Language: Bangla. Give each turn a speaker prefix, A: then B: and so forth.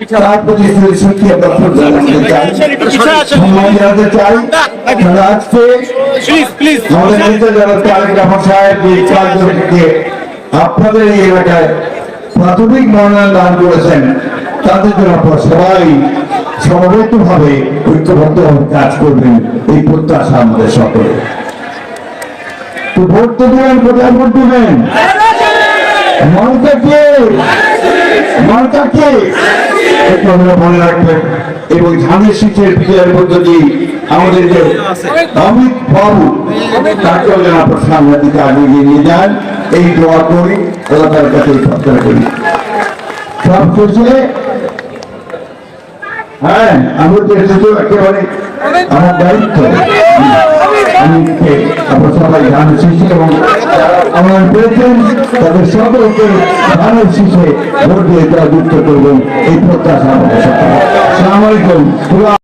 A: তার প্রতি সত্যি আমরা জানাতে চাই সম্মান জানাতে চাই কারণ আজকে আমাদের নেতা যারা তারেক রহমান সাহেব যে কার্যকরীকে আপনাদের এই এলাকায় প্রাথমিক মনোনয়ন দান করেছেন। তাদের জন্য সবাই সমবেত ভাবে ঐক্যবদ্ধ কাজ করবেন। এই প্রত্যাশা আমাদের সকলে তো ভোট তো দেবেন কোথায় ভোট দেবেন মনটাকে একটু আপনারা মনে রাখবেন, এবং ধানের শীতের বিজয়ের মধ্য দিয়ে আমাদের অমিত বাবু তাকেও আপনার সামনের দিকে আগে নিয়ে যান। এই দোয়া করি এলাকার কাছে এই করি। সব শেষে হ্যাঁ আমি তো একেবারে আমার দায়িত্ব। আমি কে- আপনারা সবাই ধানের শীষে এবং যারা আমার পেয়েছেন, তাদের সকলকে মানুষ হিসেবে ভোট দিয়ে তারা যুক্ত করবেন। এই প্রত্যাশা আমাদের আলাইকুম